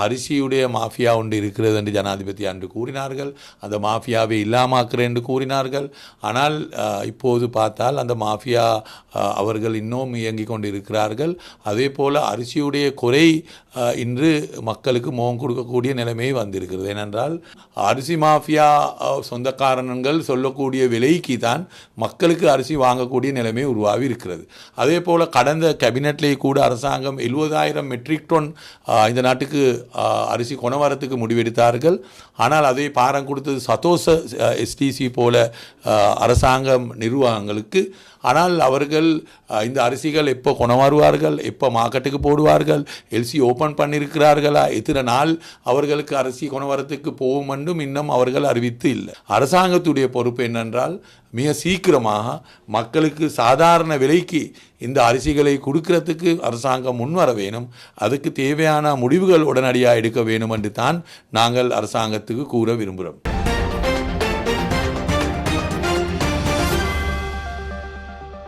அரிசியுடைய mafia ஒன்று இருக்கிறது என்று ஜனாதிபதி அன்று கூறினார்கள். அந்த மாஃபியாவை இல்லாமாக்குறேன் என்று கூறினார்கள். ஆனால் இப்போது பார்த்தால் அந்த மாஃபியா அவர்கள் இன்னும் இயங்கிக் கொண்டிருக்கிறார்கள். அதே போல் அரிசியுடைய குறை இன்று மக்களுக்கு முகம் கொடுக்கக்கூடிய நிலைமை வந்திருக்கிறது. ஏனென்றால் அரிசி மாஃபியா அஹ், சொந்தக்காரனங்கள் சொல்லக்கூடிய விலைக்கு தான் மக்களுக்கு அரிசி வாங்கக்கூடிய நிலைமை உருவாகி இருக்கிறது. அதே போல் கடந்த கேபினெட்லேயே கூட அரசாங்கம் எழுபதாயிரம் மெட்ரிக் டன் இந்த நாட்டுக்கு அரிசி அரிசி கொணவரத்துக்கு முடிவெடுத்தார்கள். ஆனால் அதை பாரம் கொடுத்தது சதோச எஸ்டிசி போல அரசாங்கம் நிர்வாகங்களுக்கு. ஆனால் அவர்கள் இந்த அரிசிகள் எப்போ கொணவாருவார்கள் எப்போ மார்க்கெட்டுக்கு போடுவார்கள் எல்சி ஓப்பன் பண்ணியிருக்கிறார்களா? எத்தனை நாள் அவர்களுக்கு அரிசி கொணவரத்துக்கு போகும் என்றும் இன்னும் அவர்கள் அறிவித்து இல்லை. அரசாங்கத்துடைய பொறுப்பு என்னென்றால் மிக சீக்கிரமாக மக்களுக்கு சாதாரண விலைக்கு இந்த அரிசிகளை கொடுக்கறதுக்கு அரசாங்கம் முன்வர வேணும். அதுக்கு தேவையான முடிவுகள் உடனடியாக எடுக்க வேணும் என்று தான் நாங்கள் அரசாங்கத்துக்கு கூற விரும்புகிறோம்.